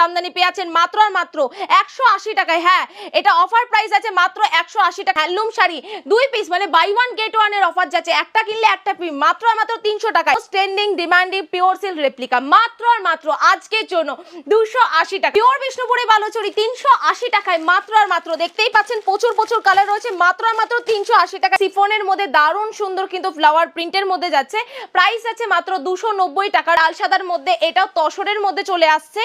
জামদানি পেয়ে আছেন মাত্র আর মাত্র একশো আশি টাকায়। হ্যাঁ এটা অফার প্রাইস আছে মাত্র একশো আশি টাকা হ্যান্ডলুম শাড়ি, দুই পিস মানে বাই ওয়ান গেট ওয়ানের অফার যাচ্ছে। একটা কিনলে একটা ফ্রি মাত্র আর মাত্র তিনশো টাকা trending demanding pure silk replica মাত্র আর মাত্র আজকের জন্য দুশো আশি টাকা। পিওর বিষ্ণুপুরে বালুচুরি, তিনশো আশি টাকায়, মাত্র আর মাত্র। দেখতেই পাচ্ছেন, প্রচুর প্রচুর কালার রয়েছে, মাত্র আর মাত্র তিনশো আশি টাকা। সিফনের মধ্যে দারুণ সুন্দর কিন্তু ফ্লাওয়ার প্রিন্টের মধ্যে যাচ্ছে। প্রাইস আছে মাত্র দুশো নব্বই টাকা। লাল সাদার মধ্যে এটাও তসরের মধ্যে চলে আসছে।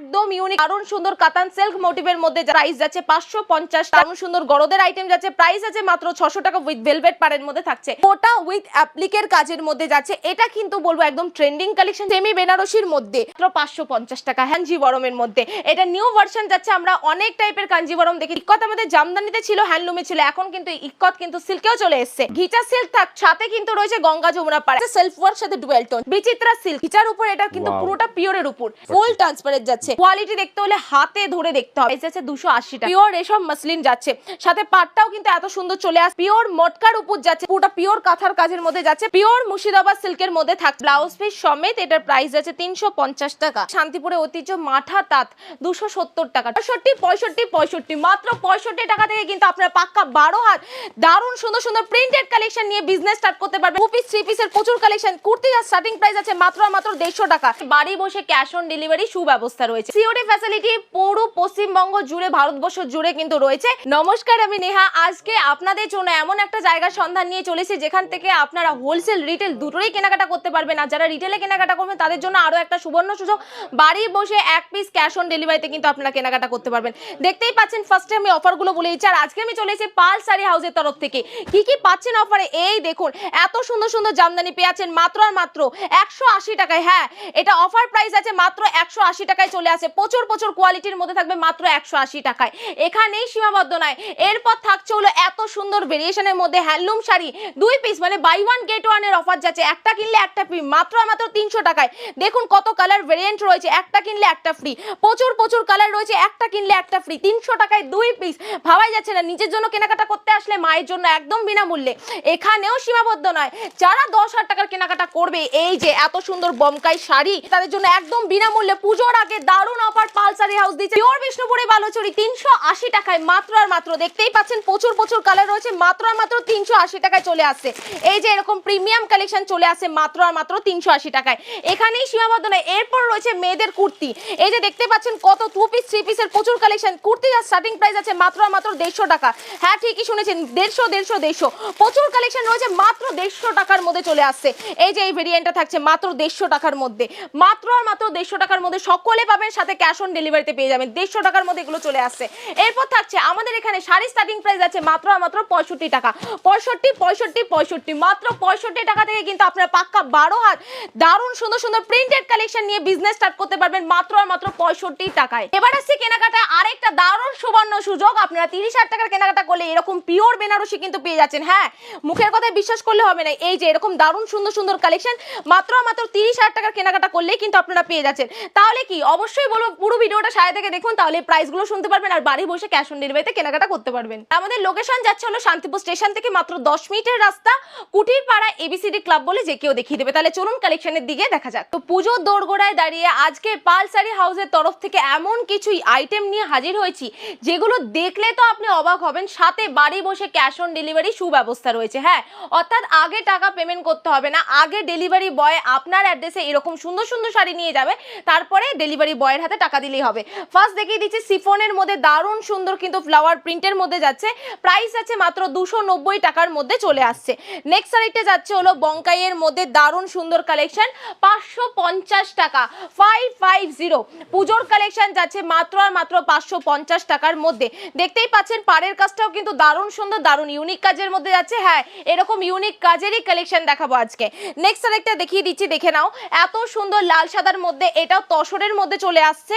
একদম ইউনিক দারুণ সুন্দর কাতান সিল্ক মোটিভের মধ্যে প্রাইস যাচ্ছে পাঁচশো পঞ্চাশ দারুণ সুন্দর গরদের আইটেম যাচ্ছে প্রাইস আছে মাত্র ছশো টাকা উইথ ভেলভেট পাড়ের মধ্যে থাকছে। ওটা উইথ অ্যাপ্লিকের কাজের মধ্যে যাচ্ছে এটা কিন্তু বলব একদম ট্রেন্ডিং কালেকশন সেমি বেনারসির মধ্যে মাত্র পাঁচশো পঞ্চাশ টাকা কাঞ্জিবরমের মধ্যে। এটা নিউ ভার্সন যাচ্ছে আমরা অনেক টাইপের কাঞ্জিবরম দেখি। ইক্কত আমাদের জামদানিতে ছিল হ্যান্ডলুমে ছিল এখন কিন্তু ইক্কত কিন্তু সিল্কেও চলে এসেছে। ঘিচা সিল্ক থাক সাথে কিন্তু রয়েছে গঙ্গা যমুনা পাড়ে সেলফ ওয়ার্ক সাথে ডুয়েল টোন বিচিত্রা সিল্ক ঘিচার উপর এটা কিন্তু. পুরোটা পিওরের উপর ফুল ট্রান্সপারেন্ট যাচ্ছে। কোয়ালিটি দেখতে হলে হাতে ধরে দেখতে হবে। যাচ্ছে দুশো আশি টাকা পিওর রেশম মাসলিন যাচ্ছে। সাথে পাটটাও কিন্তু এত সুন্দর চলে আসে পিওর মটকার উপর যাচ্ছে। পুরোটা পিওর কাঁথার কাজের মধ্যে যাচ্ছে। পিওর মুর্শিদাবাদ সিল্কের মধ্যে থাক ব্লাউজ পিস সমেত এটার প্রাইস যাচ্ছে তিনশো পঞ্চাশ টাকা। শান্তিপুরে ঐতিহ্য মাঠা তাঁত, দুশো সত্তর টাকা। পঁয়ষট্টি পঁয়ষট্টি পঁয়ষট্টি মাত্র পঁয়ষট্টি টাকা থেকে কিন্তু আপনারা পাক্কা বারো হাত, দারুণ সুন্দর সুন্দর প্রিন্টেড কালেকশন নিয়ে বিজনেস স্টার্ট করতে পারবেন। টু পিস থ্রি পিসের প্রচুর কালেকশন কুর্তি স্টার্টিং প্রাইস আছে মাত্র মাত্র দেড়শো টাকা। বাড়ি বসে ক্যাশ অন ডেলিভারি সুব্যবস্থা রয়েছে। ফ্যাসিলিটি পুরো পশ্চিমবঙ্গ জুড়ে, ভারতবর্ষ জুড়ে কিন্তু রয়েছে। নমস্কার, আমি নেহা। আজকে আপনাদের জন্য এমন একটা জায়গার সন্ধান নিয়ে চলেছি যেখান থেকে আপনারা হোলসেল রিটেল দুটোই কেনাকাটা করতে পারবেন। আর যারা রিটেলে কেনাকাটা করবেন, তাদের জন্য আরও একটা সুবর্ণ সুযোগ। বাড়ি বসে এক পিস ক্যাশ অন ডেলিভারিতে কিন্তু আপনারা কেনাকাটা করতে পারবেন। দেখতেই পাচ্ছেন ফার্স্টে আমি অফারগুলো বলে দিচ্ছি, আর আজকে আমি চলে এসেছি পাল শাড়ি হাউসের তরফ থেকে। কি কি পাচ্ছেন অফারে এই দেখুন, এত সুন্দর সুন্দর জামদানি পেয়ে মাত্র আর মাত্র একশো আশি টাকায়। হ্যাঁ এটা অফার প্রাইস আছে মাত্র একশো আশি টাকায় চলে আসে। প্রচুর প্রচুর কোয়ালিটির মধ্যে থাকবে মাত্র একশো আশি টাকায়। এখানেই সীমাবদ্ধ নয়। এরপর থাকছে হলো এত সুন্দর ভেরিয়েশনের মধ্যে হ্যান্ডলুম শাড়ি। দুই পিস মানে বাই ওয়ান গেট ওয়ানের অফার যাচ্ছে। একটা কিনলে একটা ফ্রি মাত্র মাত্র তিনশো টাকায়। দেখুন কত কালার ভেরিয়েন্ট রয়েছে। একটা কিনলে একটা ফ্রি প্রচুর প্রচুর কালার রয়েছে। একটা কিনলে একটা ফ্রি তিনশো টাকায় দুই পিস ভাবাই যাচ্ছে না, নিজের জন্য কেনাকাটা করতে আসলে মায়ের জন্য একদম বিনামূল্যে। এখানেও সীমাবদ্ধ নয়। যারা দশ হাজার টাকার কেনাকাটা করবে, এই যে এত সুন্দর বমকাই শাড়ি, তাদের জন্য একদম বিনামূল্যে পুজোর আগে দারুণ অফার পালসারি হাউস দিচ্ছে। পিওর বিষ্ণুপুরে বালুচুরি তিনশো আশি টাকায় মাত্র আর মাত্র। দেখতেই পাচ্ছেন প্রচুর প্রচুর কালার রয়েছে, মাত্র আর মাত্র তিনশো আশি টাকায় চলে আসছে। এই যে এরকম প্রিমিয়াম কালেকশন চলে আসে মাত্র আর মাত্র তিনশো আশি টাকায়। এখানেই সীমাবদ্ধ নয়, এরপর রয়েছে মেয়েদের কুর্তি। এই যে দেখতে পাচ্ছেন কত টু পিস থ্রি পিসের প্রচুর কালেকশন কুর্তি আর স্টার্টিং প্রাইস আছে মাত্র আর মাত্র দেড়শো টাকা। হ্যাঁ ঠিকই শুনেছেন, দেড়শো দেড়শো দেড়শো। প্রচুর কালেকশন রয়েছে, মাত্র দেড়শো টাকার মধ্যে চলে আসছে। এই যে এই ভেরিয়েন্টটা থাকছে, মাত্র দেড়শো টাকার মধ্যে। মাত্র আর মাত্র দেড়শো টাকার মধ্যে সকলে পাবেন সাথে ক্যাশ অন ডেলিভারিতে পেয়ে যাবেন। দেড়শো টাকার মধ্যে এগুলো চলে আসছে। এরপর থাকছে, আমাদের এখানে শাড়ি স্টার্টিং প্রাইস আছে মাত্র মাত্র পঁয়ষট্টি টাকা। পঁয়ষট্টি পঁয়ষট্টি পঁয়ষট্টি, মাত্র পঁয়ষট্টি টাকা থেকে কিন্তু আপনারা পাক্কা বারো হাত, দারুণ সুন্দর সুন্দর প্রিন্টেড কালেকশন নিয়ে বিজনেস স্টার্ট করতে পারবেন মাত্র মাত্র পঁয়ষট্টি টাকায়। এবার আসছে কেনাকাটা আরেকটা দারুণ সুবর্ণ সুযোগ। আপনারা তিরিশ হাজার টাকার কেনাকাটা করলে এরকম পিওর বেনারসি কিন্তু পেয়ে যাচ্ছেন। হ্যাঁ মুখের কথায় বিশ্বাস করলে হবে না। এই যে এরকম দারুণ সুন্দর সুন্দর কালেকশন মাত্র মাত্র তিরিশ হাজার টাকার কেনাকাটা করলেই কিন্তু আপনারা পেয়ে যাচ্ছেন। তাহলে কি, অবশ্যই বলব, পুরো ভিডিওটা সাথে থেকে দেখুন, তাহলে প্রাইসগুলো শুনতে পারবেন আর বাড়ি বসে ক্যাশ অন ডেলিভারিতে কেনাকাটা করতে পারবেন। আমাদের লোকেশন যাচ্ছে হলো শান্তিপুর স্টেশন থেকে মাত্র দশ মিনিটের রাস্তা কুটির পাড়া এবিসিডি ক্লাব বলে যে কেউ দেখিয়ে দেবে। তাহলে চলুন কালেকশনের দিকে দেখা যাক। তো পুজোর দোরগোড়ায় দাঁড়িয়ে আজকে পালসারি হাউসের তরফ থেকে এমন কিছুই আইটেম নিয়ে হাজির হয়েছি, যেগুলো দেখলে তো আপনি অবাক হবেন। সাথে বাড়ি বসে ক্যাশ অন ডেলিভারি সুব্যবস্থা রয়েছে হ্যাঁ। অর্থাৎ আগে টাকা পেমেন্ট করতে হবে না। আগে ডেলিভারি বয় আপনার অ্যাড্রেসে এরকম সুন্দর সুন্দর শাড়ি নিয়ে যাবে, তারপরে ডেলিভারি বয়ের হাতে টাকা দিলেই হবে। ফার্স্ট দেখিয়ে দিচ্ছি সিফনের মধ্যে দারুণ সুন্দর কিন্তু ফ্লাওয়ার প্রিন্টের মধ্যে যাচ্ছে। প্রাইস আছে মাত্র দুশো টাকার মধ্যে চলে আসছে। নেক্সট শাড়িটা যাচ্ছে হলো বঙ্কাইয়ের মধ্যে দারুণ সুন্দর কালেকশন পাঁচশো পঞ্চাশ টাকা ফাইভ ফাইভ জিরো পুজোর কালেকশন যাচ্ছে মাত্র আর মাত্র পাঁচশো পঞ্চাশ টাকার মধ্যে। দেখতেই পাচ্ছেন, পাড়ের কাজটাও কিন্তু দারুণ সুন্দর, দারুণ ইউনিক কাজের মধ্যে যাচ্ছে। হ্যাঁ এরকম ইউনিক কাজেরই কালেকশন দেখাবো আজকে। নেক্সট আরেকটা দেখিয়ে দিচ্ছি, দেখে নাও। এত সুন্দর লাল সাদার মধ্যে, এটাও তসরের মধ্যে চলে আসছে।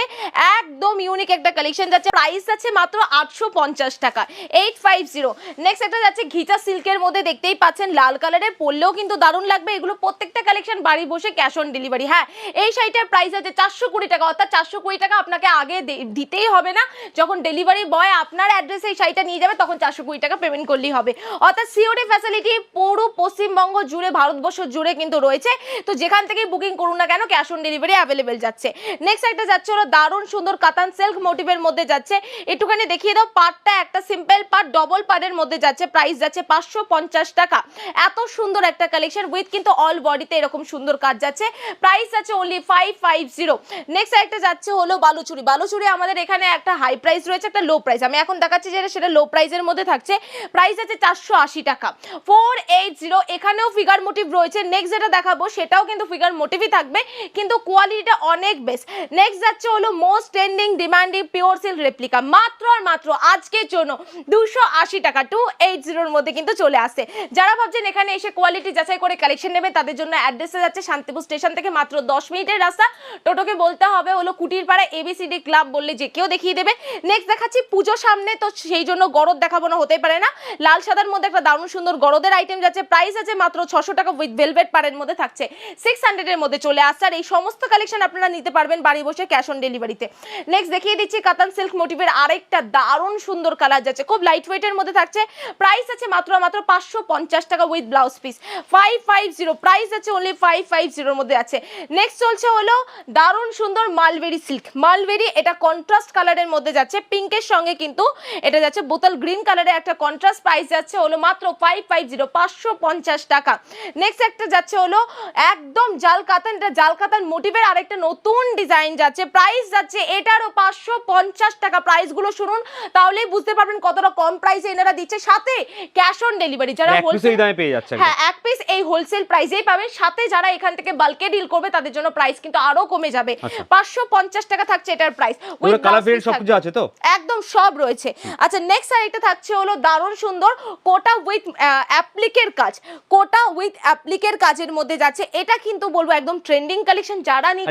একদম ইউনিক একটা কালেকশন যাচ্ছে। প্রাইস আছে মাত্র আটশো পঞ্চাশ টাকা। এইট ফাইভ জিরো নেক্সট একটা যাচ্ছে ঘিচা সিল্কের মধ্যে দেখতেই পাচ্ছেন, লাল কালারের। পরলেও কিন্তু দারুণ লাগবে। এগুলো প্রত্যেকটা কালেকশন বাড়ি বসে ক্যাশ অন ডেলিভারি হ্যাঁ এই শাড়িটার প্রাইস আছে চারশো কুড়ি টাকা। অর্থাৎ চারশো কুড়ি টাকা আপনাকে আগে দিতেই হবে না। যখন ডেলিভারি বয় আপনার অ্যাড্রেসে এই শাড়িটা নিয়ে যাবে, তখন চারশো কুড়ি টাকা পেমেন্ট করলেই হবে। অর্থাৎ সিওডি ফ্যাসিলিটি পুরো পশ্চিমবঙ্গ জুড়ে, ভারতবর্ষ জুড়ে কিন্তু রয়েছে। তো যেখান থেকে বুকিং করুন না কেন ক্যাশ অন ডেলিভারি অ্যাভেলেবেল যাচ্ছে। নেক্সট একটা যাচ্ছে হলো দারুণ সুন্দর কাতান সিল্ক মোটিভের মধ্যে যাচ্ছে। একটুখানি দেখিয়ে দাও পাটটা একটা সিম্পল পাট ডবল পাড়ের মধ্যে যাচ্ছে প্রাইস যাচ্ছে পাঁচশো পঞ্চাশ টাকা। এত সুন্দর একটা কালেকশন উইথ কিন্তু অল বডিতে এরকম সুন্দর কাজ যাচ্ছে। প্রাইস আছে only five five zero next একটা যাচ্ছে হলো বালুচুরি। বালুচুরি আমাদের এখানে একটা হাই প্রাইস রয়েছে, একটা লো প্রাইস আমি এখন দেখাচ্ছি যেটা সেটা লো প্রাইসের মধ্যে থাকছে। প্রাইস আছে চারশো আশি টাকা। ফোর এইট জিরো এখানেও ফিগার মোটিভ রয়েছে। নেক্সট যেটা দেখাবো, সেটাও কিন্তু ফিগার মোটিভই থাকবে, কিন্তু কোয়ালিটিটা অনেক বেস্ট নেক্সট যাচ্ছে হলো most trending demanding pure silk replica মাত্র আর মাত্র আজকের জন্য দুশো আশি টাকা টু এইট জিরোর মধ্যে কিন্তু চলে আসছে। যারা ভাবছেন এখানে এসে কোয়ালিটি যাচাই করে কালেকশন নেবে তাদের জন্য অ্যাড্রেসে যাচ্ছে শান্তিপুর স্টেশন থেকে মাত্র দশ মিনিটের রাস্তা। টোটোকে বলতে হবে হলো কুটির পাড়া এবিসিডি ক্লাব বললে যে কেউ দেখিয়ে দেবে। নেক্সট দেখাচ্ছি পুজো সামনে, তো সেই জন্য গরদ দেখাবো না হতে পারে না। লাল সাদার মধ্যে একটা দারুণ সুন্দর গরদের আইটেম যাচ্ছে প্রাইস আছে মাত্র ছশো টাকা উইথ ভেলভেট পাড়ের মধ্যে থাকছে। সিক্স হান্ড্রেডের মধ্যে চলে আসছে, আর এই সমস্ত কালেকশন আপনারা নিতে পারবেন বাড়ি বসে ক্যাশ অন ডেলিভারিতে নেক্সট দেখিয়ে দিচ্ছি কাতান সিল্ক মোটিভের আরেকটা দারুণ সুন্দর কালার যাচ্ছে। খুব লাইট ওয়েটের মধ্যে থাকছে। প্রাইস আছে মাত্র মাত্র পাঁচশো পঞ্চাশ টাকা with blouse piece five five zero price আছে অনলি ফাইভ ফাইভ জিরোর মধ্যে আছে। নেক্সট চলছে হলো দারুণ সুন্দর মালবেরি সিল্ক মালবেরি এটা কন্ট্রাস্ট কালারের মধ্যে যাচ্ছে। পিঙ্কের সঙ্গে কিন্তু এটা যাচ্ছে বোতল গ্রিন কালারের একটা কন্ট্রাস্ট প্রাইস যাচ্ছে হলো মাত্র ফাইভ ফাইভ জিরো পাঁচশো পঞ্চাশ টাকা। নেক্সট একটা যাচ্ছে হলো একদম জাল কাতান। এটা জাল কাতান মোটিভের আরেকটা নতুন ডিজাইন যাচ্ছে প্রাইস যাচ্ছে এটারও পাঁচশো পঞ্চাশ টাকা প্রাইসগুলো শুনুন তাহলেই বুঝতে পারবেন কতটা কম প্রাইসে এনারা দিচ্ছে। সাথে ক্যাশ অন ডেলিভারি যারা এই দামে পেয়ে যাচ্ছে হ্যাঁ এক পিস এই হোলসেল প্রাইসেই পাবেন। সাথে যারা এখান থেকে বাল্কে ডিল করবে তাদের জন্য প্রাইস কিন্তু আরও কমে যাবে। আচ্ছা। পাঁচশো পঞ্চাশ টাকা থাকছে এটার প্রাইস আছে তো? একদম সব রয়েছে। আচ্ছা নেক্সট আরেকটা থাকছে হলো দারুণ সুন্দর কোটা উইথ অ্যাপ্লিকের কাজ। কোটা উইথ অ্যাপ্লিকের কাজের মধ্যে যাচ্ছে। এটা কিন্তু বলব একদম ট্রেন্ডিং কালেকশন যারা নিতে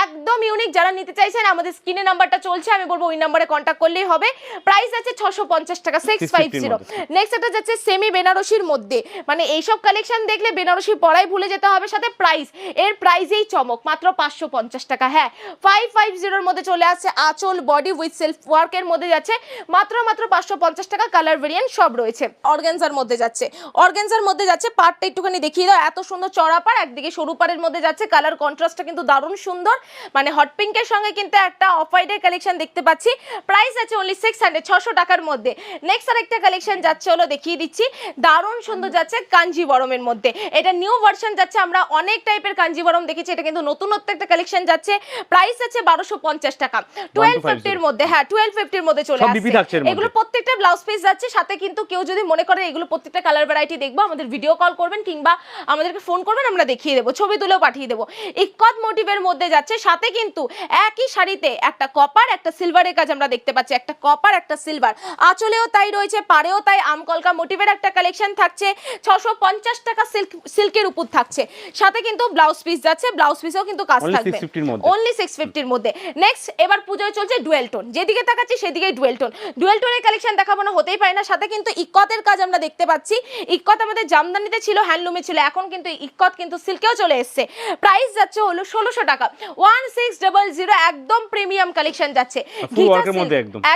একদম একদম ইউনিক যারা নিতে চাইছেন আমাদের স্ক্রিনে নাম্বারটা চলছে আমি বলব ওই নাম্বারে কন্ট্যাক্ট করলেই হবে। প্রাইস আছে ছশো পঞ্চাশ টাকা সিক্স ফাইভ 650 জিরো। নেক্সট এটা যাচ্ছে সেমি বেনারসির মধ্যে। মানে এইসব কালেকশন দেখলে বেনারসি পড়াই ভুলে যেতে হবে সাথে প্রাইস এর প্রাইসেই চমক মাত্র পাঁচশো পঞ্চাশ টাকা। হ্যাঁ ফাইভ ফাইভ জিরোর মধ্যে চলে আসছে আঁচল বডি উইথ সেলফ ওয়ার্কের মধ্যে যাচ্ছে। মাত্র মাত্র পাঁচশো পঞ্চাশ টাকা কালার ভেরিয়েন্ট সব রয়েছে। অর্গেনজার মধ্যে যাচ্ছে। অর্গেনজার মধ্যে যাচ্ছে পাড়টা একটুখানি দেখিয়ে দাও। এত সুন্দর চড়া পাড় একদিকে সরু পাড়ের মধ্যে যাচ্ছে। কালার কন্ট্রাস্টটা কিন্তু দারুণ সুন্দর। মানে হট পিঙ্কের সঙ্গে কিন্তু একটা অফ হোয়াইটের কালেকশন দেখতে পাচ্ছি। প্রাইস আছে অনলি সিক্স হান্ড্রেড ছশো টাকার মধ্যে। নেক্সট আরেকটা কালেকশন যাচ্ছে হলো দেখিয়ে দিচ্ছি। দারুণ সুন্দর যাচ্ছে কাঞ্জিবরমের মধ্যে। এটা নিউ ভার্সন যাচ্ছে আমরা অনেক টাইপের কাঞ্জিবরম দেখেছি এটা কিন্তু নতুনত্ব একটা কালেকশন যাচ্ছে। প্রাইস আছে বারোশো পঞ্চাশ টাকা। টুয়েলভ ফিফটির মধ্যে হ্যাঁ টুয়েলভ ফিফটির মধ্যে চলে আসছে। এগুলো প্রত্যেকটা ব্লাউজ পিস যাচ্ছে সাথে কিন্তু কেউ যদি মনে করে এগুলো প্রত্যেকটা কালার ভ্যারাইটি দেখব আমাদের ভিডিও কল করবেন কিংবা আমাদেরকে ফোন করবেন আমরা দেখিয়ে দেবো ছবি তুলেও পাঠিয়ে দেবো। ইকত মোটিভের মধ্যে যাচ্ছে সাথে কিন্তু একই শাড়িতে একটা কপার একটা সিলভারের কাজ আমরা দেখতে পাচ্ছি। একটা কপার একটা সিলভার আঁচলেও তাই রয়েছে পাড়েও তাই আমকলকা মোটিভের একটা কালেকশন থাকছে। ছশো পঞ্চাশ টাকা সিল্ক সিল্কের উপর থাকছে। সাথে কিন্তু ব্লাউজ পিস যাচ্ছে ব্লাউজ পিসেও কিন্তু কাজ থাকবে। 650 র মধ্যে। অনলি সিক্স ফিফটির মধ্যে। নেক্সট এবার পুজোয় চলছে ডুয়েল টোন যেদিকে তাকাচ্ছি সেদিকে ডুয়েল টোন ডুয়েল টোনের কালেকশন দেখাবো না হতেই পারে না। সাথে কিন্তু ইকতের কাজ আমরা দেখতে পাচ্ছি। ইকত আমাদের জামদানিতে ছিল হ্যান্ডলুমে ছিল। এখন কিন্তু ইকত কিন্তু সিল্কেও চলে এসছে। প্রাইস যাচ্ছে হলো ষোলোশো টাকা। ওয়ান সিক্স ডাবল জিরো একদম প্রিমিয়াম কালেকশন যাচ্ছে।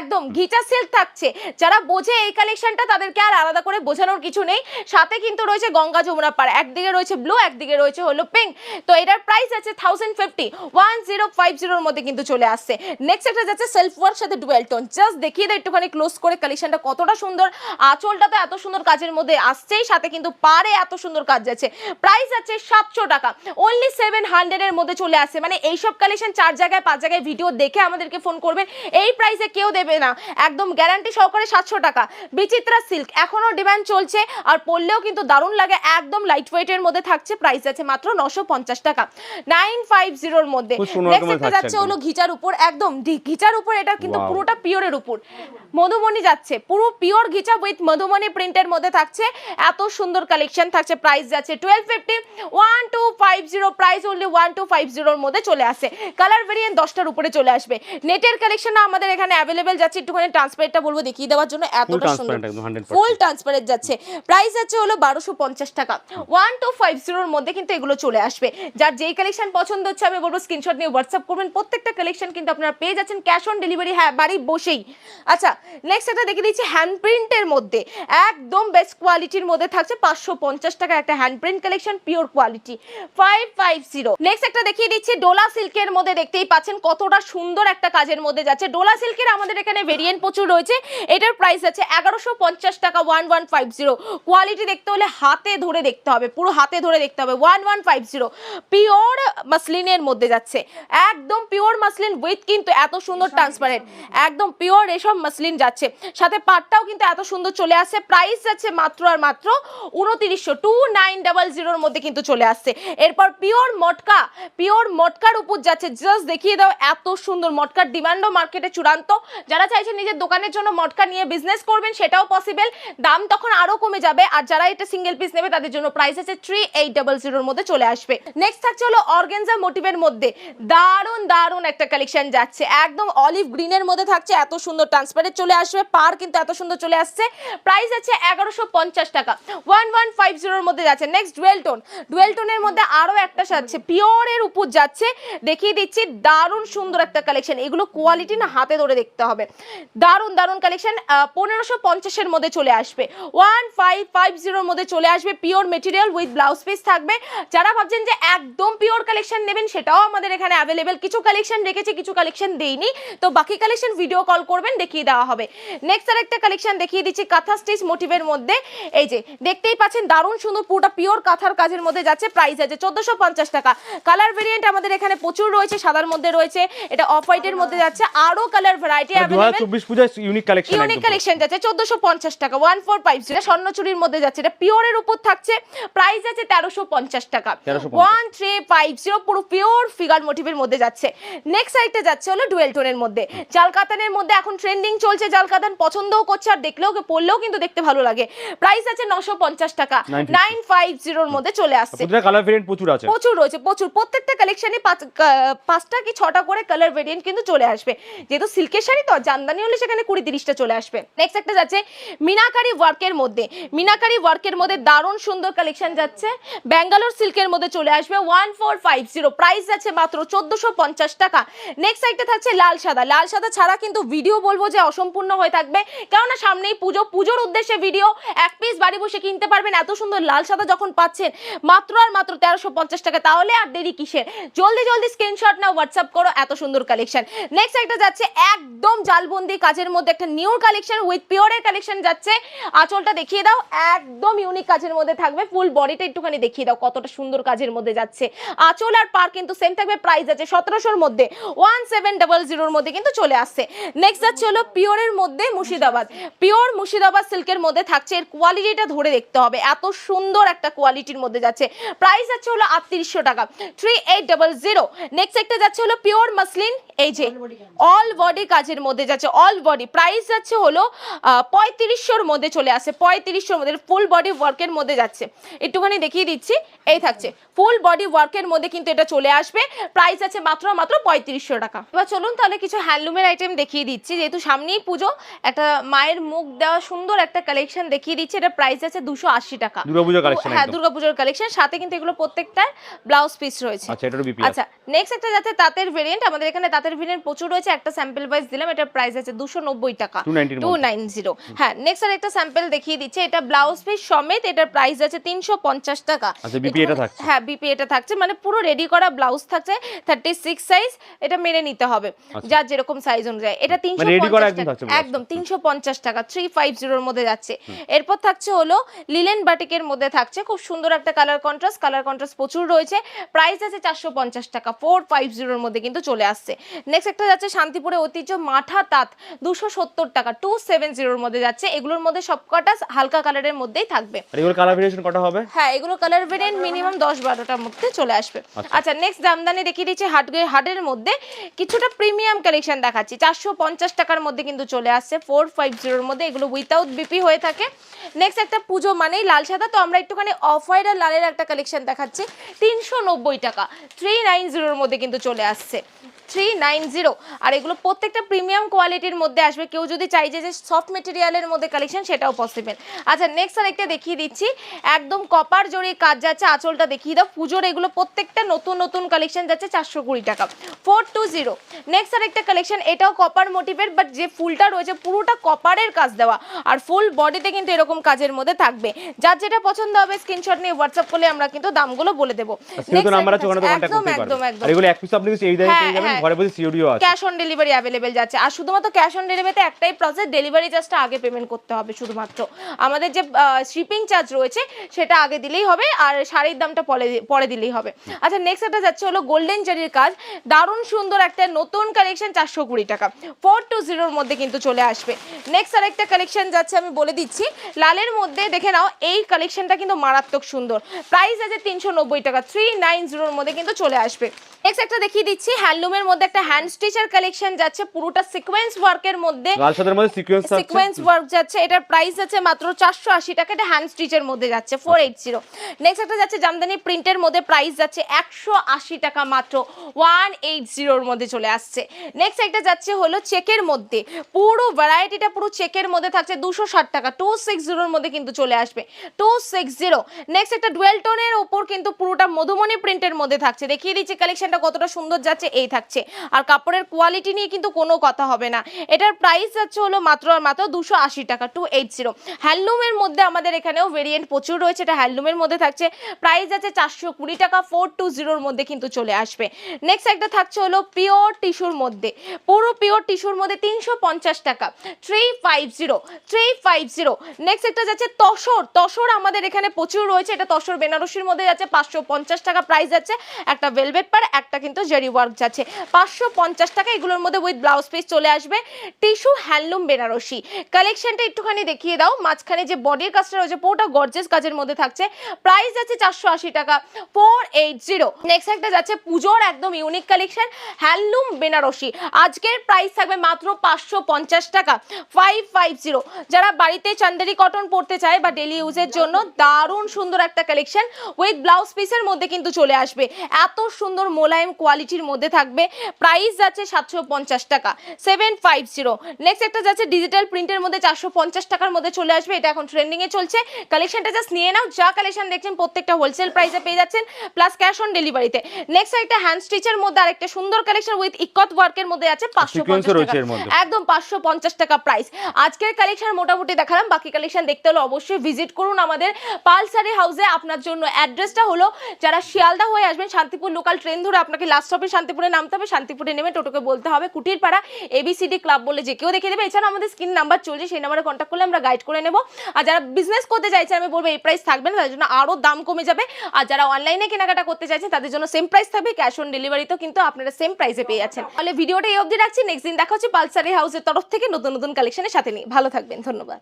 একদম। ঘিচা সিল্ক থাকছে। যারা বোঝে এই কালেকশনটা তাদেরকে আর আলাদা করে বোঝানোর কিছু নেই। সাথে কিন্তু রয়েছে গঙ্গা যমুনা পাড় একদিকে রয়েছে ব্লু একদিকে রয়েছে হলো পিঙ্ক তো এটার প্রাইস আছে thousand fifty one zero five জিরোর মধ্যে কিন্তু চলে আসছে। নেক্সট একটা যাচ্ছে সেলফ ওয়ার্ক সাথে ডুয়েল টোন জাস্ট দেখিয়ে দেয় একটুখানি ক্লোজ করে কালেকশনটা কতটা সুন্দর। আঁচলটা তো এত সুন্দর কাজের মধ্যে আসছেই সাথে কিন্তু পারে এত সুন্দর কাজ যাচ্ছে। প্রাইস আছে সাতশো টাকা। অনলি সেভেন হান্ড্রেডের মধ্যে চলে আসে মানে এইসব কালেকশন চার জায়গায় পাঁচ জায়গায় ভিডিও দেখে আমাদেরকে ফোন করবেন। এই প্রাইসে কেউ দেবে না। একদম গ্যারান্টি সহকারে সাতশো টাকা। বিচিত্রা সিল্ক এখনও ডিমান্ড চলছে আর পরলেও কিন্তু দারুণ লাগে। একদম লাইট ওয়েটের মধ্যে থাকছে। প্রাইস আছে মাত্র নশো পঞ্চাশ টাকা। নাইন ফাইভ জিরোর মধ্যে। থাকছে যাচ্ছে হলো ঘিচার উপর। একদম ঘিচার উপর এটা কিন্তু পুরোটা পিওরের উপর। মধুমণি যাচ্ছে। পুরো পিওর ঘিচা উইথ মধুমণি প্রিন্টের মধ্যে থাকছে। এত সুন্দর কালেকশন থাকছে। প্রাইস যাচ্ছে twelve fifty one two five zero price only one two five জিরোর মধ্যে চলে আসে। কালার ভেরিয়েন্ট দশটার উপরে চলে আসবে। নেটের কালেকশন আমাদের এখানে অ্যাভেলেবেল যাচ্ছে। একটুখানি ট্রান্সপারেন্টটা বলব দেখিয়ে দেওয়ার জন্য এতটা সুন্দর। ট্রান্সপারেন্ট একদম 100% ফুল ট্রান্সপারেন্ট যাচ্ছে। প্রাইস আছে হলো বারোশো পঞ্চাশ টাকা। ওয়ান টু ফাইভ জিরোর মধ্যে কিন্তু এগুলো চলে আসবে। যার যেই কালেকশন পছন্দ হচ্ছে আমি বলব স্ক্রিনশট নিয়ে হোয়াটসঅ্যাপ করবেন। প্রত্যেকটা কালেকশন কিন্তু আপনারা পেয়ে যাচ্ছেন ক্যাশ অন ডেলিভারি হ্যাঁ বাড়ি বসেই। আচ্ছা নেক্সট একটা দেখে দিচ্ছি হ্যান্ড প্রিন্টের মধ্যে। একদম বেস্ট কোয়ালিটির মধ্যে থাকছে পাঁচশো পঞ্চাশ টাকা একটা hand print collection pure quality five five zero next একটা দেখিয়ে দিচ্ছি ডোলা সিল্কের সিল্কের মধ্যে দেখতেই পাচ্ছেন কতটা সুন্দর একটা কাজের মধ্যে যাচ্ছে। ডোলা সিল্কের আমাদের এখানে ভেরিয়েন্ট প্রচুর রয়েছে। এটার প্রাইস আছে এগারোশো পঞ্চাশ টাকা one one five zero quality দেখতে হলে হাতে ধরে দেখতে হবে পুরো হাতে ধরে দেখতে হবে। One one five zero pure মাসলিনের মধ্যে যাচ্ছে। একদম পিওর মাসলিন উইথ কিন্তু এত সুন্দর ট্রান্সপারেন্ট একদম পিওর রেশম মাসলিন যাচ্ছে। সাথে পাটটাও কিন্তু এত সুন্দর চলে আসছে। প্রাইস যাচ্ছে মাত্র আর মাত্র উনতিরিশশো টু নাইন ডাবল জিরোর মধ্যে কিন্তু চলে আসছে। এরপর পিওর মটকা পিওর মটকার উপর যাচ্ছে জাস্ট দেখিয়ে দাও, এত সুন্দর মটকার ডিমান্ডও মার্কেটে চূড়ান্ত। যারা চাইছেন নিজের দোকানের জন্য মটকা নিয়ে বিজনেস করবেন, সেটাও পসিবল দাম তখন আরও কমে যাবে, আর যারা এটা সিঙ্গেল পিস নেবে, তাদের জন্য প্রাইস আছে থ্রি এইট ডাবল জিরোর মধ্যে চলে আসবে। নেক্সট থাকছে হলো অর্গেনজা মোটিভের মধ্যে। দারুণ দারুণ একটা কালেকশন যাচ্ছে। একদম অলিভ গ্রিনের মধ্যে থাকছে, এত সুন্দর ট্রান্সপারেন্ট চলে আসবে। পার কিন্তু এত সুন্দর চলে আসছে। প্রাইস আছে এগারোশো পঞ্চাশ টাকা। ওয়ান ওয়ান ফাইভ জিরোর মধ্যে যাচ্ছে। নেক্সট ডুয়েল টোন ডুয়েল টোনের মধ্যে আরও একটা যাচ্ছে। পিওরের উপর যাচ্ছে। দেখিয়ে দিচ্ছি, দারুণ সুন্দর একটা কালেকশন এগুলো কোয়ালিটি না হাতে ধরে দেখতে হবে। দারুণ দারুণ কালেকশন পনেরোশো পঞ্চাশের মধ্যে চলে আসবে। ওয়ান ফাইভ ফাইভ জিরোর মধ্যে চলে আসবে। Pure material with blouse piece থাকবে। যারা ভাবছেন যে একদম পিওর কালেকশন নেবেন, সেটাও আমাদের এখানে অ্যাভেলেবেল কিছু কালেকশন রেখেছি, কিছু কালেকশন দেইনি। তো বাকি কালেকশন ভিডিও কল করবেন, দেখিয়ে দেওয়া হবে। নেক্সট আর একটা কালেকশন দেখিয়ে দিচ্ছি কাঁথা স্টিচ মোটিভের মধ্যে। এই যে, দেখতেই পাচ্ছেন, দারুণ সুন্দর পুরোটা পিওর কাঁথার কাজের মধ্যে যাচ্ছে। প্রাইস আছে চোদ্দশো টাকা। কালার ভেরিয়েন্ট আমাদের এখানে প্রচুর রয়েছে সাদার মধ্যে রয়েছে এটা অফ হোয়াইটের মধ্যে যাচ্ছে আরও কালার ভ্যারাইটি অ্যাভেলেবেল চব্বিশ পূজায় ইউনিক কালেকশন ইউনিক কালেকশন যাচ্ছে চোদ্দশো পঞ্চাশ টাকা ওয়ান ফোর ফাইভ জিরো স্বর্ণচুরির মধ্যে যাচ্ছে এটা পিওরের উপর থাকছে প্রাইস আছে তেরোশো পঞ্চাশ টাকা। 1350 ওয়ান থ্রি ফাইভ জিরো পুরো পিওর ফিগার মোটিভের মধ্যে যাচ্ছে। নেক্সট সাইডটা যাচ্ছে হলো ডুয়েল টোনের মধ্যে। জাল কাতানের মধ্যে এখন ট্রেন্ডিং চলছে জাল কাতান পছন্দও করছে আর দেখলেও পড়লেও কিন্তু দেখতে ভালো লাগে। প্রাইস আছে নশো পঞ্চাশ টাকা 950 নাইন ফাইভ জিরোর মধ্যে চলে আসছে। প্রতিটা কালার ভেরিয়েন্ট প্রচুর আছে। প্রচুর রয়েছে প্রচুর। প্রত্যেকটা কালেকশনে পাঁচটা কি ছটা করে কালার ভেরিয়েন্ট কিন্তু চলে আসবে। যেহেতু সিল্কের শাড়ি তো, জামদানি হলে সেখানে কুড়ি তিরিশটা চলে আসবে। নেক্সট একটা যাচ্ছে মিনাকারি ওয়ার্কের মধ্যে। মিনাকারি ওয়ার্কের মধ্যে দারুণ সুন্দর কালেকশন যাচ্ছে। ব্যাঙ্গালোর সিল্কের মধ্যে চলে আসবে one four five zero price যাচ্ছে মাত্র চোদ্দশো পঞ্চাশ টাকা। নেক্সট সাইডটা থাকছে লাল সাদা। লাল সাদা ছাড়া কিন্তু ভিডিও বলব যে অসম্পূর্ণ হয়ে থাকবে। কেননা সামনেই পুজো। পুজোর উদ্দেশ্যে ভিডিও এক পিস বাড়ি বসে কিনতে পারবেন। এত সুন্দর লাল সাদা যখন পাচ্ছেন, মাত্র আর মাত্র তেরোশো পঞ্চাশ টাকা। তাহলে আর দেরি কিসের? জলদি জলদি স্ক্রিনশট নাও হোয়াটসঅ্যাপ করো, এত সুন্দর কালেকশন নেক্সট একটা যাচ্ছে, একদম জালবন্দি কাজের মধ্যে একটা নিউ কালেকশন উইথ পিওরের কালেকশন যাচ্ছে। আঁচলটা দেখিয়ে দাও, একদম ইউনিক কাজের মধ্যে থাকবে ফুল বডিটা একটুখানি দেখিয়ে দাও, কতটা সুন্দর কাজের মধ্যে যাচ্ছে। আঁচল আর পার কিন্তু সেম থাকবে প্রাইস আছে সতেরোশোর মধ্যে ওয়ান সেভেন ডাবল জিরোর মধ্যে কিন্তু চলে আসছে। নেক্সট যাচ্ছে হলো পিওরের মধ্যে মুর্শিদাবাদ। পিওর মুর্শিদাবাদ সিল্কের মধ্যে থাকছে, এর কোয়ালিটিটা ধরে দেখতে হবে, এত সুন্দর একটা কোয়ালিটির মধ্যে যাচ্ছে। প্রাইস যাচ্ছে হলো আটত্রিশশো টাকা three eight double zero next একটা যাচ্ছে হলো পিওর মাসলিন এই যে অল বডি কাজের মধ্যে যাচ্ছে অল বডি প্রাইস যাচ্ছে হলো পঁয়ত্রিশশোর মধ্যে চলে আসে পঁয়ত্রিশশোর মধ্যে ফুল বডি ওয়ার্কের মধ্যে যাচ্ছে। একটুখানি দেখিয়ে দিচ্ছি এই থাকছে। ফুল বডি ওয়ার্কের মধ্যে কিন্তু এটা চলে আসবে প্রাইস আছে মাত্র মাত্র পঁয়ত্রিশশো টাকা। এবার চলুন তাহলে কিছু হ্যান্ডলুমের আইটেম দেখিয়ে দিচ্ছি যেহেতু সামনেই পুজো একটা মায়ের মুখ দেওয়া সুন্দর একটা কালেকশন দেখিয়ে দিচ্ছি এটা প্রাইস আছে দুশো আশি টাকা। হ্যাঁ দুর্গাপুজোর কালেকশন সাথে কিন্তু এগুলো প্রত্যেকটার ব্লাউজ পিস রয়েছে। আচ্ছা আচ্ছা নেক্সট একটা তাঁতের ভেরিয়েন্ট আমাদের এখানে তাঁতের ভেরিয়েন্ট প্রচুর রয়েছে একটা স্যাম্পল ওয়াইজ দিলাম এটার প্রাইস আছে দুশো নব্বই টাকা টু নাইন জিরো হ্যাঁ নেক্সট আর একটা স্যাম্পল দেখিয়ে দিচ্ছে এটা ব্লাউজ পিস সমেত এটার প্রাইস আছে তিনশো পঞ্চাশ টাকা। আচ্ছা? হ্যাঁ বিপি এটা থাকছে মানে পুরো রেডি করা ব্লাউজ থাকছে থার্টি সিক্স সাইজ এটা মেনে নিতে হবে যার যেরকম সাইজ অনুযায়ী। এটা তিনশো আচ্ছা। মানে পঞ্চাশ একদম তিনশো পঞ্চাশ টাকা থ্রি ফাইভ জিরোর মধ্যে যাচ্ছে। এরপর থাকছে হলো লিলেন বাটিকের মধ্যে থাকছে খুব সুন্দর একটা কালার কন্ট্রাস্ট কালার কন্ট্রাস্ট প্রচুর রয়েছে প্রাইস আছে চারশো পঞ্চাশ টাকা ফোর ফাইভ জিরোর মধ্যে কিন্তু চলে আসছে। নেক্সট একটা যাচ্ছে শান্তিপুরে ঐতিহ্য মাঠা তাঁত দুশো সত্তর টাকা টু সেভেন জিরোর মধ্যে যাচ্ছে। এগুলোর মধ্যে সবকটা হালকা কালারের মধ্যেই থাকবে। এগুলো কালার ভেরিয়েশন কটা হবে? হ্যাঁ এগুলো কালার ভেরিয়েন্ট মিনিমাম দশ বারোটার মধ্যে চলে আসবে। আচ্ছা। নেক্সট জামদানি দেখিয়ে দিচ্ছি হাট হাটের মধ্যে কিছুটা প্রিমিয়াম কালেকশন দেখাচ্ছি। চারশো পঞ্চাশ টাকার মধ্যে কিন্তু চলে আসছে ফোর ফাইভ জিরোর মধ্যে। এগুলো উইথাউট বিপি হয়ে থাকে। নেক্সট একটা পুজো মানেই লাল সাদা। তো আমরা একটুখানি অফ হোয়াইট আর লালের একটা কালেকশন দেখাচ্ছি। তিনশো নব্বই টাকা থ্রি নাইন জিরোর মধ্যে কিন্তু চলে আসছে। Three nine zero. আর এগুলো প্রত্যেকটা প্রিমিয়াম কোয়ালিটির মধ্যে আসবে। কেউ যদি চাই যে সফট মেটেরিয়ালের মধ্যে কালেকশন সেটাও পসিবল আচ্ছা নেক্সট আর একটা দেখিয়ে দিচ্ছি। একদম কপার জড়ি কাজ যাচ্ছে আঁচলটা দেখিয়ে দাও। পুজোর এগুলো প্রত্যেকটা নতুন নতুন কালেকশন যাচ্ছে চারশো কুড়ি টাকা। ফোর টু জিরো নেক্সট আর একটা কালেকশন এটাও কপার মোটিভের বাট যে ফুলটা রয়েছে পুরোটা কপারের কাজ দেওয়া। আর ফুল বডিতে কিন্তু এরকম কাজের মধ্যে থাকবে। যার যেটা পছন্দ হবে স্ক্রিনশট নিয়ে হোয়াটসঅ্যাপ করলে আমরা কিন্তু দামগুলো বলে দেবো। একদম একদম একদম। এগুলো এক পিস আপনি সেই দামে পেয়ে যাবেন। ঘরে বসে সিওরিও আছে। ক্যাশ অন ডেলিভারি অ্যাভেলেবেল যাচ্ছে। আর শুধুমাত্র ক্যাশ অন ডেলিভারিতে একটাই প্রসেস ডেলিভারি চার্জটা আগে পেমেন্ট করতে হবে শুধুমাত্র। আমাদের যে শিপিং চার্জ রয়েছে সেটা আগে দিলেই হবে আর শাড়ির দামটা পরে পরে দিলেই হবে। আচ্ছা নেক্সট একটা যাচ্ছে হলো গোল্ডেন জারির কাজ। দারুণ সুন্দর একটা নতুন কালেকশন চারশো কুড়ি টাকা। ফোর টু জিরোর মধ্যে কিন্তু চলে আসবে। নেক্সট আর একটা কালেকশন যাচ্ছে আমি বলে দিচ্ছি। লালের মধ্যে দেখে নাও এই কালেকশনটা কিন্তু মারাত্মক সুন্দর। প্রাইস আছে তিনশো নব্বই টাকা থ্রি নাইন জিরোর মধ্যে কিন্তু চলে আসবে। নেক্সট একটা দেখিয়ে দিচ্ছি হ্যান্ডলুমের মধ্যে একটা হ্যান্ড স্টিচার কালেকশন যাচ্ছে পুরোটা সিকোয়েন্স ওয়ার্কের মধ্যে। লাল সাদার মধ্যে সিকোয়েন্স আছে সিকোয়েন্স ওয়ার্ক যাচ্ছে এটার প্রাইস আছে মাত্র চারশো আশি টাকা এটা হ্যান্ড স্টিচের মধ্যে যাচ্ছে ফোর এইট জিরো নেক্সট একটা যাচ্ছে জামদানি প্রিন্টের মধ্যে প্রাইস যাচ্ছে একশো আশি টাকা মাত্র ওয়ান এইট জিরোর মধ্যে চলে আসছে। নেক্সট একটা যাচ্ছে হলো চেকের মধ্যে পুরো ভ্যারাইটিটা পুরো চেকের মধ্যে থাকছে দুশো ষাট টাকা টু সিক্স জিরোর মধ্যে কিন্তু চলে আসবে টু সিক্স জিরো নেক্সট একটা ডুয়েল টোনের ওপর কিন্তু পুরোটা মধুমণি প্রিন্টের মধ্যে থাকছে দেখিয়ে দিচ্ছি কালেকশনটা কতটা সুন্দর যাচ্ছে এই থাকছে। আর কাপড়ের কোয়ালিটি নিয়ে কিন্তু কোনো কথা হবে না। এটার প্রাইস যাচ্ছে হলো মাত্র আর মাত্র দুশো আশি টাকা টু এইট জিরো হ্যান্ডলুমের মধ্যে আমাদের এখানেও ভেরিয়েন্ট প্রচুর রয়েছে, এটা হ্যান্ডলুমের মধ্যে থাকছে। প্রাইস আছে চারশো কুড়ি টাকা ফোর টু জিরোর মধ্যে কিন্তু চলে আসবে। নেক্সট একটা থাকছে হলো পিওর টিস্যুর মধ্যে। পুরো পিওর টিস্যুর মধ্যে তিনশো পঞ্চাশ টাকা three five zero three five zero next একটা যাচ্ছে তসর। তসর আমাদের এখানে প্রচুর রয়েছে, এটা তসর বেনারসির মধ্যে যাচ্ছে পাঁচশো পঞ্চাশ টাকা প্রাইস যাচ্ছে। একটা ভেলভেট পার একটা কিন্তু জেরি ওয়ার্ক যাচ্ছে। পাঁচশো পঞ্চাশ টাকা এগুলোর মধ্যে উইথ ব্লাউজ পিস চলে আসবে। Tissue handloom Benarasi. কালেকশনটা একটুখানি দেখিয়ে দাও। মাঝখানে যে বডির কাজটা রয়েছে, পুরোটা গর্জেস কাজের মধ্যে থাকছে। প্রাইস যাচ্ছে চারশো আশি টাকা। ফোর এইট জিরো নেক্সট একটা যাচ্ছে পুজোর একদম ইউনিক কালেকশন হ্যান্ডলুম বেনারসি। আজকের প্রাইস থাকবে মাত্র পাঁচশো পঞ্চাশ টাকা। ফাইভ ফাইভ জিরো যারা বাড়িতে চান্দেরি কটন পরতে চায় বা ডেলি ইউজের জন্য, দারুণ সুন্দর একটা কালেকশন উইথ ব্লাউজ পিসের মধ্যে কিন্তু চলে আসবে। এত সুন্দর মোলায়েম কোয়ালিটির মধ্যে থাকবে। প্রাইস যাচ্ছে সাতশো পঞ্চাশ টাকা সেভেন ফাইভ জিরো নেক্সট একটা যাচ্ছে ডিজিটাল প্রিন্টের মধ্যে চারশো পঞ্চাশ টাকার মধ্যে চলে আসবে এটা এখন ট্রেন্ডিং এ চলছে। কালেকশনটা জাস্ট নিয়ে নাও যা কালেকশন দেখছেন প্রত্যেকটা হোলসেল প্রাইসে পেয়ে যাচ্ছেন প্লাস ক্যাশ অন ডেলিভারিতে নেক্সট একটা হ্যান্ড স্টিচের মধ্যে আরেকটা সুন্দর কালেকশন উইথ ইকত ওয়ার্কের মধ্যে আছে পাঁচশো পঞ্চাশ টাকা। একদম পাঁচশো পঞ্চাশ টাকা প্রাইস আজকের কালেকশন মোটামুটি দেখালাম বাকি কালেকশন দেখতে হলে অবশ্যই ভিজিট করুন আমাদের পালসারি হাউসে আপনার জন্য অ্যাড্রেসটা হলো যারা শিয়ালদা হয়ে আসবেন শান্তিপুর লোকাল ট্রেন ধরে আপনাকে লাস্ট স্টপে শান্তিপুরে নামতে হবে। শান্তিপুরে নেমে টোটোকে বলতে হবে। কুটির পাড়া এবিসিডি ক্লাব বলে যে কেউ দেখে দেবে। এছাড়া আমাদের স্ক্রিন নাম্বার চলছে, সেই নাম্বারে কন্ট্যাক্ট করলে আমরা গাইড করে নেব। আর যারা বিজনেস করতে চাইছে, আমি বলব এই প্রাইস থাকবে না তার জন্য আরও দাম কমে যাবে। আর যারা অনলাইনে কেনাকাটা করতে চাইছেন, তাদের জন্য সেম প্রাইস থাকবে ক্যাশ অন ডেলিভারিতেও কিন্তু আপনারা সেম প্রাইসে পেয়ে যাচ্ছেন। তাহলে ভিডিওটা এই অবধি রাখছি নেক্সট দিন দেখা হচ্ছে পালসারি হাউসের তরফ থেকে নতুন নতুন কালেকশনের সাথে নিয়ে। ভালো থাকবেন, ধন্যবাদ।